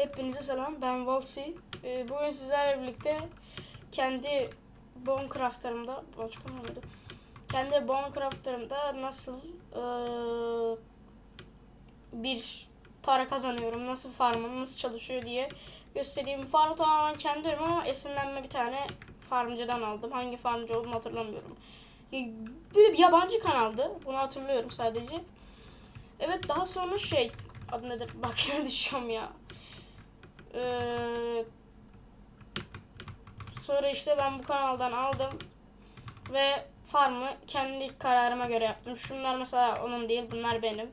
Hepinize selam. Ben Valsi. Ee, bugün sizlerle birlikte kendi bone crafter'ımda başka mıydı? Kendi bone crafter'ımda nasıl eee, bir para kazanıyorum, nasıl farmım, nasıl çalışıyor diye göstereyim. Farmı tamamen kendi ama esinlenme bir tane farmcıdan aldım. Hangi farmcı olduğunu hatırlamıyorum. Böyle bir yabancı kanaldı. Bunu hatırlıyorum sadece. Evet daha sonra şey adı nedir? Bak yine düşüyorum ya. Ee, sonra işte ben bu kanaldan aldım ve farmı kendi kararıma göre yaptım. Şunlar mesela onun değil, bunlar benim.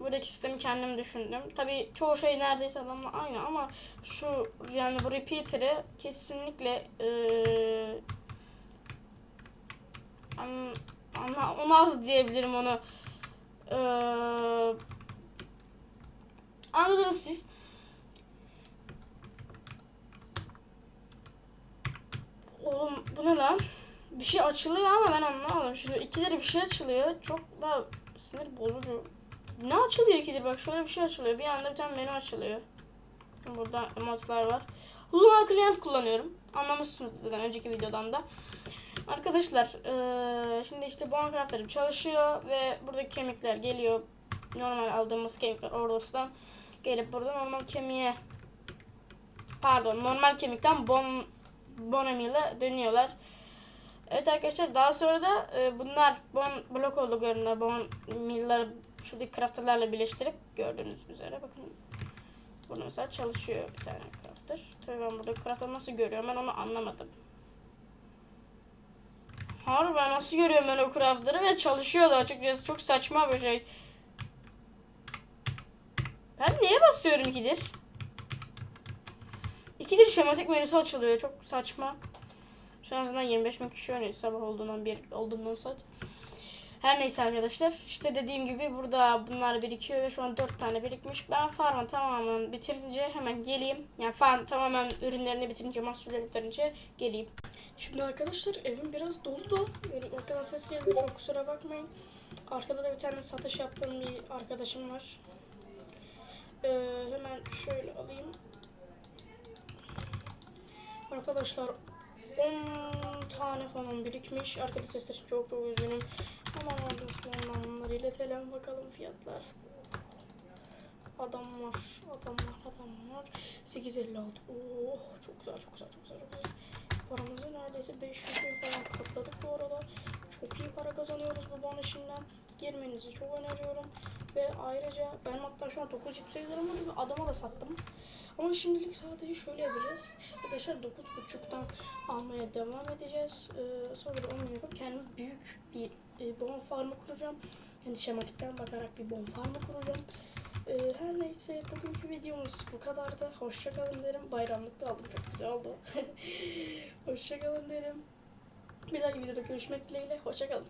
Buradaki sistemi kendim düşündüm. Tabii çoğu şey neredeyse adamla aynı ama şu yani bu repeater'ı kesinlikle ee, an, anla, onu az diyebilirim onu. Ee, anladınız siz. Bu ne lan? Bir şey açılıyor ama ben anlamadım. Şimdi ikileri bir şey açılıyor. Çok da sinir bozucu. Ne açılıyor ikidir? Bak şöyle bir şey açılıyor. Bir anda bir tane menü açılıyor. Burada emotlar var. Lunar Client kullanıyorum. Anlamışsınız zaten önceki videodan da. Arkadaşlar eee, şimdi işte Bone Crafter'ım çalışıyor ve buradaki kemikler geliyor. Normal aldığımız kemikler Orders'tan gelip burada normal kemiğe pardon normal kemikten bon bone meal'e dönüyorlar. Evet arkadaşlar daha sonra da e, bunlar bon blok olduklarında bon meal'ları şuradaki crafter'larla birleştirip gördüğünüz üzere bakın burada mesela çalışıyor bir tane crafter. Tabii ben burada crafter nasıl görüyorum ben onu anlamadım. Harbi ben nasıl görüyorum ben o crafter'ı ve çalışıyordu açıkçası çok saçma bir şey. Ben neye basıyorum ikidir? İkidir şematik menüsü açılıyor çok saçma. Şu an zaten 25 bin kişi oynuyor sabah olduğundan bir olduğundan saat. Her neyse arkadaşlar işte dediğim gibi burada bunlar birikiyor ve şu an 4 tane birikmiş. Ben farmı tamamen bitirince hemen geleyim. Yani farm tamamen ürünlerini bitirince, mahsulleri bitirince geleyim. Şimdi arkadaşlar evim biraz dolu da böyle arkadan ses geldi çok kusura bakmayın. Arkada da bir tane satış yaptığım bir arkadaşım var. Ee, hemen şöyle alayım. Arkadaşlar 10 tane falan birikmiş. Arkada sesler çok çok üzgünüm. Hemen aldım onları iletelim bakalım fiyatlar. Adam var, adam var, adam var. 856. Oh çok güzel, çok güzel, çok güzel, çok güzel. Paramızı neredeyse 500 bin falan katladık bu arada. Çok iyi para kazanıyoruz bu bon işinden. Girmenizi çok öneriyorum. Ve ayrıca ben hatta şu an 9 yükselirim çünkü adama da sattım. Ama şimdilik sadece şöyle yapacağız. Arkadaşlar 9.5'tan almaya devam edeceğiz. Ee, sonra da onu yapıp kendime büyük bir e, bon farmı kuracağım. Yani şematikten bakarak bir bon farmı kuracağım. Ee, her neyse bugünkü videomuz bu kadardı. Hoşçakalın derim. Bayramlıkta aldım çok güzel oldu. Hoşçakalın derim. Bir dahaki videoda görüşmek dileğiyle. Hoşçakalın.